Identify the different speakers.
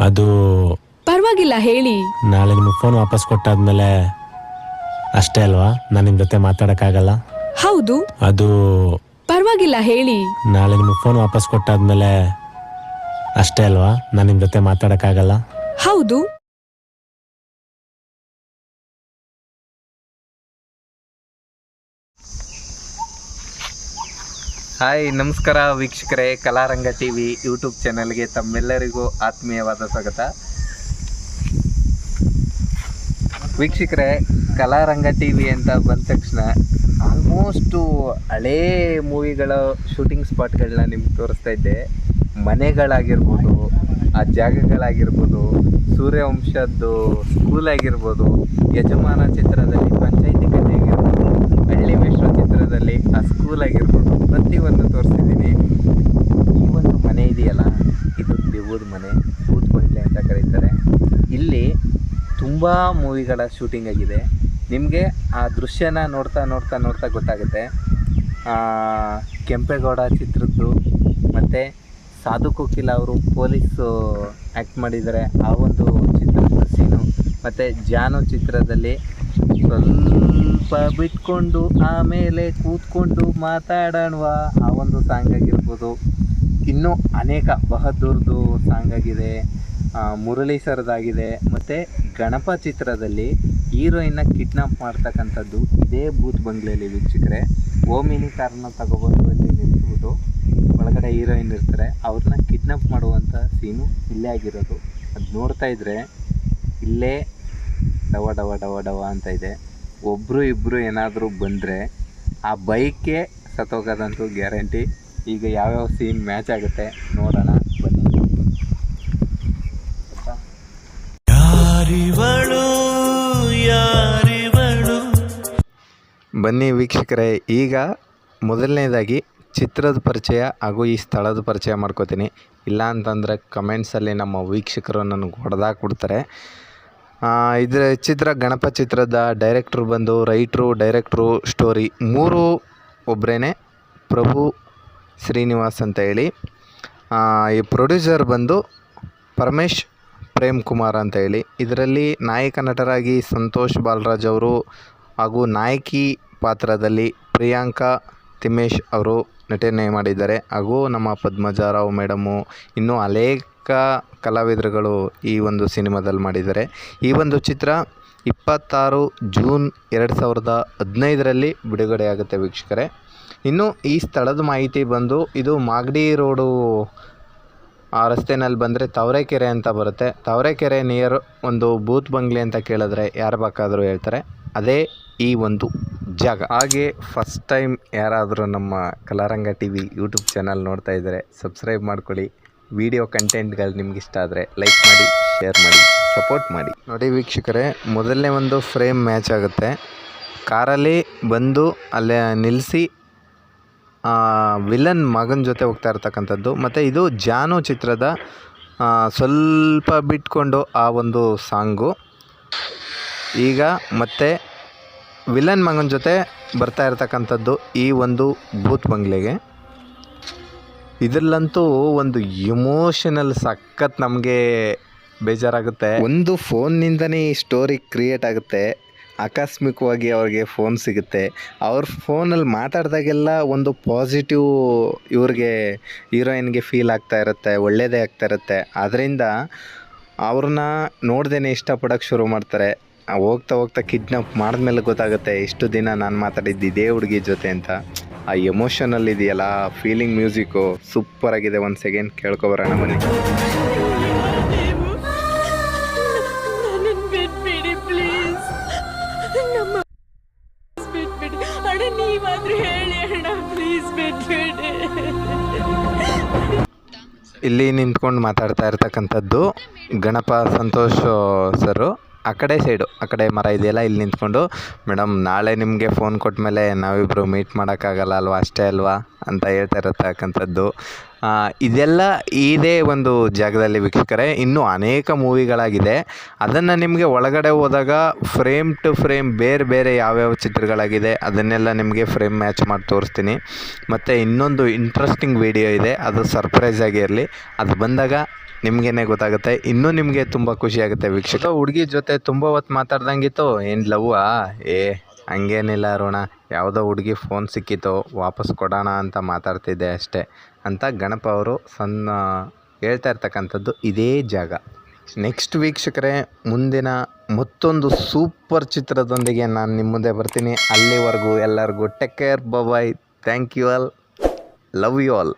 Speaker 1: ಅದು
Speaker 2: ಪರವಾಗಿಲ್ಲ ಹೇಳಿ.
Speaker 1: ನಾಳೆ ನಿಮಗೆ ಫೋನ್ ವಾಪಸ್ ಕೊಟ್ಟಾದ್ಮೇಲೆ ಅಷ್ಟೇ ಅಲ್ವಾ? ನಾನು ನಿಮ್ಮ ಜೊತೆ ಮಾತಾಡೋಕ್ಕಾಗಲ್ಲ.
Speaker 2: ಹೌದು.
Speaker 1: ಅದು
Speaker 2: ಪರವಾಗಿಲ್ಲ ಹೇಳಿ.
Speaker 1: ನಾಳೆ ನಿಮಗೆ ಫೋನ್ ವಾಪಸ್ ಕೊಟ್ಟಾದ್ಮೇಲೆ ಅಷ್ಟೇ ಅಲ್ವಾ? ನಾನು ನಿಮ್ಮ ಜೊತೆ ಮಾತಾಡೋಕ್ಕಾಗಲ್ಲ.
Speaker 2: ಹೌದು.
Speaker 3: ಹಾಯ್, ನಮಸ್ಕಾರ ವೀಕ್ಷಕರೇ, ಕಲಾರಂಗ ಟಿ ವಿ ಯೂಟ್ಯೂಬ್ ಚಾನಲ್ಗೆ ತಮ್ಮೆಲ್ಲರಿಗೂ ಆತ್ಮೀಯವಾದ ಸ್ವಾಗತ. ವೀಕ್ಷಕರೇ, ಕಲಾರಂಗ ಟಿ ವಿ ಅಂತ ಬಂದ ತಕ್ಷಣ ಆಲ್ಮೋಸ್ಟು ಹಳೇ ಮೂವಿಗಳ ಶೂಟಿಂಗ್ ಸ್ಪಾಟ್ಗಳನ್ನ ನಿಮ್ಗೆ ತೋರಿಸ್ತಾ ಇದ್ದೆ. ಮನೆಗಳಾಗಿರ್ಬೋದು, ಆ ಜಾಗಗಳಾಗಿರ್ಬೋದು, ಸೂರ್ಯವಂಶದ್ದು ಸ್ಕೂಲ್ ಆಗಿರ್ಬೋದು, ಯಜಮಾನ ಚಿತ್ರದಲ್ಲಿ ಪಂಚಾಯಿತಿ ಕಥೆ ಆಗಿರ್ಬೋದು, ಹಳ್ಳಿ ಮೇಷ್ಟ್ರ ಚಿತ್ರದಲ್ಲಿ ಆ ಸ್ಕೂಲ್ ಆಗಿರ್ಬೋದು. ಪ್ರತಿಯೊಂದು ತೋರಿಸಿದ್ದೀನಿ ಈ ಒಂದು ಮನೆ ಇದೆಯಲ್ಲ, ಇದು ದೇವದ ಮನೆ ಬಂಗ್ಲೆ ಅಂತ ಕರೀತಾರೆ. ಇಲ್ಲಿ ತುಂಬ ಮೂವಿಗಳ ಶೂಟಿಂಗ್ ಆಗಿದೆ. ನಿಮಗೆ ಆ ದೃಶ್ಯನ ನೋಡ್ತಾ ನೋಡ್ತಾ ನೋಡ್ತಾ ಗೊತ್ತಾಗುತ್ತೆ. ಕೆಂಪೇಗೌಡ ಚಿತ್ರದ್ದು ಮತ್ತು ಸಾಧು ಕೋಕಿಲ ಅವರು ಪೊಲೀಸು ಆ್ಯಕ್ಟ್ ಮಾಡಿದ್ದಾರೆ. ಆ ಒಂದು ಚಿತ್ರದ ಸೀನು ಮತ್ತು ಜಾನು ಚಿತ್ರದಲ್ಲಿ ಸ್ವಲ್ಪ ಬಿಟ್ಕೊಂಡು ಆಮೇಲೆ ಕೂತ್ಕೊಂಡು ಮಾತಾಡೋಣವಾ ಆ ಒಂದು ಸಾಂಗ್ ಆಗಿರ್ಬೋದು ಇನ್ನೂ ಅನೇಕ ಬಹದ್ದೂರ್ದು ಸಾಂಗ್ ಆಗಿದೆ ಮುರಳಿ ಸರ್ದಾಗಿದೆ. ಮತ್ತು ಗಣಪ ಚಿತ್ರದಲ್ಲಿ ಹೀರೋಯಿನ್ನ ಕಿಡ್ನಾಪ್ ಮಾಡ್ತಕ್ಕಂಥದ್ದು ಇದೇ ಬೂತ್ ಬಂಗ್ಲೆಯಲ್ಲಿ ವೀಕ್ಷಕರೆ. ಓಮಿನಿ ಕಾರ್ನ ತಗೊಬಂದು ಅಲ್ಲಿ ನಿಲ್ಲಿಸ್ಬಿಟ್ಟು ಒಳಗಡೆ ಹೀರೋಯಿನ್ ಇರ್ತಾರೆ. ಅವ್ರನ್ನ ಕಿಡ್ನಾಪ್ ಮಾಡುವಂಥ ಸೀನು ಇಲ್ಲೇ ಆಗಿರೋದು. ಅದು ನೋಡ್ತಾ ಇದ್ದರೆ ಇಲ್ಲೇ ಡವ ಡವ ಡವ ಡವ ಅಂತ ಇದೆ. ಒಬ್ಬರು ಇಬ್ಬರು ಏನಾದರೂ ಬಂದರೆ ಆ ಬೈಕೆ ಸತ್ತೋಗೋದಂತೂ ಗ್ಯಾರಂಟಿ. ಈಗ ಯಾವ್ಯಾವ ಸೀನ್ ಮ್ಯಾಚ್ ಆಗುತ್ತೆ ನೋಡೋಣ ಬನ್ನಿ. ಬನ್ನಿ ವೀಕ್ಷಕರೇ ಈಗ ಮೊದಲನೇದಾಗಿ ಚಿತ್ರದ ಪರಿಚಯ ಹಾಗೂ ಈ ಸ್ಥಳದ ಪರಿಚಯ ಮಾಡ್ಕೋತೀನಿ. ಇಲ್ಲ ಅಂತಂದರೆ ಕಮೆಂಟ್ಸಲ್ಲಿ ನಮ್ಮ ವೀಕ್ಷಕರು ನನಗೆ ಹೊಡೆದಾಕ್ಬಿಡ್ತಾರೆ. ಇದರ ಚಿತ್ರ, ಗಣಪ ಚಿತ್ರದ ಡೈರೆಕ್ಟ್ರು ಬಂದು ರೈಟ್ರು ಡೈರೆಕ್ಟ್ರು ಸ್ಟೋರಿ ಮೂರು ಒಬ್ಬರೇನೆ ಪ್ರಭು ಶ್ರೀನಿವಾಸ್ ಅಂತ ಹೇಳಿ. ಈ ಪ್ರೊಡ್ಯೂಸರ್ ಬಂದು ಪರಮೇಶ್ ಪ್ರೇಮ್ ಕುಮಾರ್ ಅಂತ ಹೇಳಿ. ಇದರಲ್ಲಿ ನಾಯಕ ನಟರಾಗಿ ಸಂತೋಷ್ ಬಾಲರಾಜ್ ಅವರು ಹಾಗೂ ನಾಯಕಿ ಪಾತ್ರದಲ್ಲಿ ಪ್ರಿಯಾಂಕಾ ತಿಮ್ಮೇಶ್ ಅವರು ನಟನೆ ಮಾಡಿದ್ದಾರೆ. ಹಾಗೂ ನಮ್ಮ ಪದ್ಮಜಾರಾವ್ ಮೇಡಮು ಇನ್ನೂ ಅನೇಕ ಕಲಾವಿದರುಗಳು ಈ ಒಂದು ಸಿನಿಮಾದಲ್ಲಿ ಮಾಡಿದ್ದಾರೆ. ಈ ಒಂದು ಚಿತ್ರ ಇಪ್ಪತ್ತಾರು ಜೂನ್ ಎರಡು ಸಾವಿರದ ಹದಿನೈದರಲ್ಲಿ ಬಿಡುಗಡೆಯಾಗುತ್ತೆ ವೀಕ್ಷಕರೇ. ಇನ್ನು ಈ ಸ್ಥಳದ ಮಾಹಿತಿ ಬಂದು ಇದು ಮಾಗಡಿ ರೋಡು ಆ ರಸ್ತೆನಲ್ಲಿ ಬಂದರೆ ತವರೆಕೆರೆ ಅಂತ ಬರುತ್ತೆ. ತವರೆಕೆರೆ ನಿಯರ್ ಒಂದು ಬೂತ್ ಬಂಗ್ಲೆ ಅಂತ ಕೇಳಿದ್ರೆ ಯಾರು ಬೇಕಾದರೂ ಹೇಳ್ತಾರೆ. ಅದೇ ಈ ಒಂದು ಜಾಗ. ಹಾಗೆ ಫಸ್ಟ್ ಟೈಮ್ ಯಾರಾದರೂ ನಮ್ಮ Kalaranga T V YouTube channel ನೋಡ್ತಾ ಇದ್ದರೆ ಸಬ್ಸ್ಕ್ರೈಬ್ ಮಾಡ್ಕೊಳ್ಳಿ. ವಿಡಿಯೋ ಕಂಟೆಂಟ್ಗಳು ನಿಮ್ಗೆ ಇಷ್ಟ ಆದರೆ ಲೈಕ್ ಮಾಡಿ, ಶೇರ್ ಮಾಡಿ, ಸಪೋರ್ಟ್ ಮಾಡಿ. ನೋಡಿ ವೀಕ್ಷಕರೇ, ಮೊದಲನೇ ಒಂದು ಫ್ರೇಮ್ ಮ್ಯಾಚ್ ಆಗುತ್ತೆ. ಕಾರಲ್ಲಿ ಬಂದು ಅಲ್ಲೇ ನಿಲ್ಲಿಸಿ ವಿಲನ್ ಮಗನ ಜೊತೆ ಹೋಗ್ತಾ ಇರ್ತಕ್ಕಂಥದ್ದು. ಮತ್ತು ಇದು ಜಾನು ಚಿತ್ರದ ಸ್ವಲ್ಪ ಬಿಟ್ಕೊಂಡು ಆ ಒಂದು ಸಾಂಗು. ಈಗ ಮತ್ತೆ ವಿಲನ್ ಮಗನ ಜೊತೆ ಬರ್ತಾ ಇರ್ತಕ್ಕಂಥದ್ದು ಈ ಒಂದು ಭೂತ್ ಬಂಗ್ಲೆಗೆ. ಇದರಲ್ಲಂತೂ ಒಂದು ಇಮೋಷನಲ್ ಸಖತ್ ನಮಗೆ ಬೇಜಾರಾಗುತ್ತೆ. ಒಂದು ಫೋನ್ನಿಂದನೇ ಈ ಸ್ಟೋರಿ ಕ್ರಿಯೇಟ್ ಆಗುತ್ತೆ. ಆಕಸ್ಮಿಕವಾಗಿ ಅವ್ರಿಗೆ ಫೋನ್ ಸಿಗುತ್ತೆ. ಅವ್ರ ಫೋನಲ್ಲಿ ಮಾತಾಡಿದಾಗೆಲ್ಲ ಒಂದು ಪಾಸಿಟಿವ್ ಇವ್ರಿಗೆ ಹೀರೋಯಿನ್ಗೆ ಫೀಲ್ ಆಗ್ತಾ ಇರುತ್ತೆ ಒಳ್ಳೆಯದೇ ಆಗ್ತಾ ಇರುತ್ತೆ. ಅದರಿಂದ ಅವ್ರನ್ನ ನೋಡ್ದೇ ಇಷ್ಟಪಡೋಕ್ಕೆ ಶುರು ಮಾಡ್ತಾರೆ. ಹೋಗ್ತಾ ಹೋಗ್ತಾ ಕಿಡ್ನಾಪ್ ಮಾಡಿದ್ಮೇಲೆ ಗೊತ್ತಾಗುತ್ತೆ, ಇಷ್ಟು ದಿನ ನಾನು ಮಾತಾಡಿದ್ದು ಇದೇ ಹುಡುಗಿ ಜೊತೆ ಅಂತ. ಆ ಎಮೋಷನಲ್ ಇದೆಯಲ್ಲ ಫೀಲಿಂಗ್ ಮ್ಯೂಸಿಕ್ಕು ಸೂಪರ್ ಆಗಿದೆ. ಒಂದು ಸೆಕೆಂಡ್ ಕೇಳ್ಕೊಬರೋಣ ಬನ್ನಿ. ಇಲ್ಲಿ ನಿಂತ್ಕೊಂಡು ಮಾತಾಡ್ತಾ ಇರ್ತಕ್ಕಂಥದ್ದು ಗಣಪ ಸಂತೋಷ್ ಸರು. ಆ ಕಡೆ ಸೈಡು ಆ ಕಡೆ ಮರ ಇದೆಯಲ್ಲ, ಇಲ್ಲಿ ನಿಂತ್ಕೊಂಡು. ಮೇಡಮ್, ನಾಳೆ ನಿಮಗೆ ಫೋನ್ ಕೊಟ್ಟ ಮೇಲೆ ನಾವಿಬ್ಬರು ಮೀಟ್ ಮಾಡೋಕ್ಕಾಗಲ್ಲ ಅಲ್ವಾ? ಅಷ್ಟೇ ಅಲ್ವಾ? ಅಂತ ಹೇಳ್ತಾ ಇರತಕ್ಕಂಥದ್ದು ಇದೆಲ್ಲ ಇದೇ ಒಂದು ಜಾಗದಲ್ಲಿ ವೀಕ್ಷಕರೇ, ಇನ್ನೂ ಅನೇಕ ಮೂವಿಗಳಾಗಿದೆ. ಅದನ್ನು ನಿಮಗೆ ಒಳಗಡೆ ಹೋದಾಗ ಫ್ರೇಮ್ ಟು ಫ್ರೇಮ್ ಬೇರೆ ಬೇರೆ ಯಾವ್ಯಾವ ಚಿತ್ರಗಳಾಗಿದೆ, ಅದನ್ನೆಲ್ಲ ನಿಮಗೆ ಫ್ರೇಮ್ ಮ್ಯಾಚ್ ಮಾಡಿ ತೋರಿಸ್ತೀನಿ. ಮತ್ತು ಇನ್ನೊಂದು ಇಂಟ್ರೆಸ್ಟಿಂಗ್ ವಿಡಿಯೋ ಇದೆ, ಅದು ಸರ್ಪ್ರೈಸ್ ಆಗಿರಲಿ ಅದು ಬಂದಾಗ ನಿಮಗೇನೆ ಗೊತ್ತಾಗುತ್ತೆ, ಇನ್ನೂ ನಿಮಗೆ ತುಂಬ ಖುಷಿಯಾಗುತ್ತೆ ವೀಕ್ಷಕ. ಹುಡುಗಿ ಜೊತೆ ತುಂಬ ಹೊತ್ತು ಮಾತಾಡ್ದಂಗಿತ್ತು, ಏನು ಲವ್ವಾ ಏ, ಹಂಗೇನಿಲ್ಲ ಅರುಣ, ಯಾವುದೋ ಹುಡುಗಿ ಫೋನ್ ಸಿಕ್ಕಿತ್ತು, ವಾಪಸ್ ಕೊಡೋಣ ಅಂತ ಮಾತಾಡ್ತಿದ್ದೆ ಅಷ್ಟೇ. ಅಂತ ಗಣಪ ಅವರು ಸಣ್ಣ ಹೇಳ್ತಾ ಇರ್ತಕ್ಕಂಥದ್ದು ಇದೇ ಜಾಗ. ನೆಕ್ಸ್ಟ್ ವೀಕ್ಷಕರೇ, ಮುಂದಿನ ಮತ್ತೊಂದು ಸೂಪರ್ ಚಿತ್ರದೊಂದಿಗೆ ನಾನು ನಿಮ್ಮ ಮುಂದೆ ಬರ್ತೀನಿ. ಅಲ್ಲಿವರೆಗೂ ಎಲ್ಲರಿಗೂ take care bye thank you all love you all